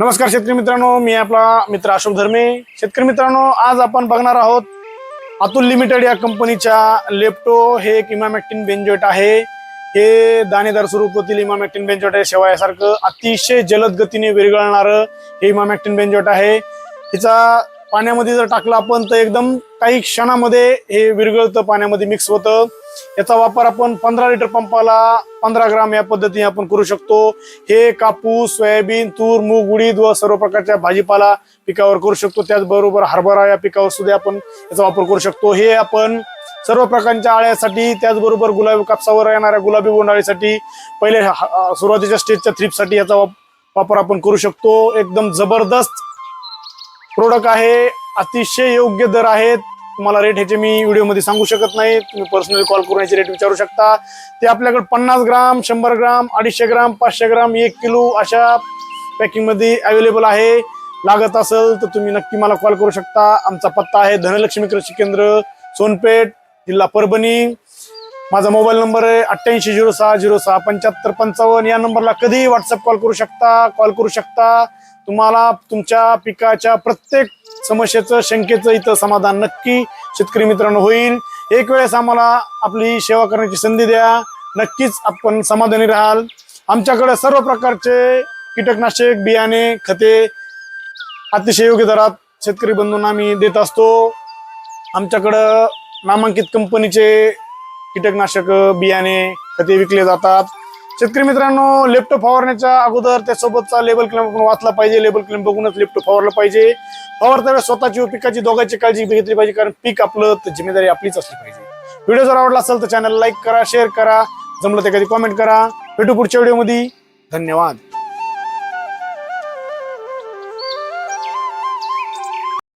नमस्कार शेतकरी मित्रांनो मी आपला मित्र अशोक धर्मे. शेतकरी मित्रांनो आज आपण बघणार आहोत अतुल लिमिटेड या कंपनीच्या लेप्टो. हे एक इमामॅक्टिन बेंजोट आहे. हे दाणेदार स्वरूपातील इमामॅक्टिन बेंजोट आहे. शेवायासारखं अतिशय जलद गतीने विरघळणारं हे इमामॅक्टिन बेंजोट आहे. हिचा पाण्यामध्ये जर टाकलं आपण तर एकदम काही क्षणामध्ये हे विरघळतं पाण्यामध्ये मिक्स होतं. याचा वापर आपण पंधरा लिटर पंपाला पंधरा ग्राम या पद्धतीने आपण करू शकतो. हे कापूस सोयाबीन तूर मूग उडीद व सर्व प्रकारच्या भाजीपाला पिकावर करू शकतो. त्याचबरोबर हरभरा या पिकावर सुद्धा आपण याचा वापर करू शकतो. हे आपण सर्व प्रकारच्या आळ्यासाठी त्याचबरोबर गुलाबी कापसावर येणाऱ्या गुलाबी बोंडाळीसाठी पहिले सुरुवातीच्या स्टेजच्या थ्रीपसाठी याचा वापर आपण करू शकतो. एकदम जबरदस्त प्रोडक्ट आहे अतिशय योग्य दर आहेत. तुम्हाला रेट ह्याचे मी व्हिडिओमध्ये सांगू शकत नाही. तुम्ही पर्सनली कॉल करून याचे रेट विचारू शकता. ते आपल्याकडे पन्नास ग्राम शंभर ग्राम अडीचशे ग्राम पाचशे ग्राम एक किलो अशा पॅकिंगमध्ये अवेलेबल आहे. लागत असेल तर तुम्ही नक्की मला कॉल करू शकता. आमचा पत्ता आहे धनलक्ष्मी कृषी केंद्र सोनपेठ जिल्हा परभणी. माझा मोबाईल नंबर आहे अठ्ठ्याऐंशी झिरो सहा झिरो सहा पंच्याहत्तर पंचावन्न. या नंबरला कधीही व्हॉट्सअप कॉल करू शकता कॉल करू शकता. तुम्हाला तुमच्या पिकाच्या प्रत्येक समस्येचं शंकेचं इथं समाधान नक्की शेतकरी मित्रांनो होईल. एक वेळेस आम्हाला आपली सेवा करण्याची संधी द्या. नक्कीच आपण समाधानी राहाल. आमच्याकडे सर्व प्रकारचे कीटकनाशक बियाणे खते अतिशय योग्य दरात शेतकरी बंधूंना आम्ही देत असतो. आमच्याकडं नामांकित कंपनीचे कीटकनाशक बियाणे खते विकले जातात. शेतकरी मित्रांनो लेफ्ट फवारण्याच्या अगोदर त्यासोबतचा लेबल क्लेम आपण वाचला पाहिजे. लेबल क्लेम बघूनच लेफ्ट फवारलं पाहिजे. फवारता वेळेस स्वतःची व पिकाची दोघांची काळजी घेतली पाहिजे कारण पीक आपलं तर जिम्मेदारी आपलीच असली पाहिजे. व्हिडिओ जर आवडला असेल तर चॅनल लाईक करा शेअर करा. जमलं ते कधी कॉमेंट करा. भेटू पुढच्या व्हिडिओमध्ये धन्यवाद.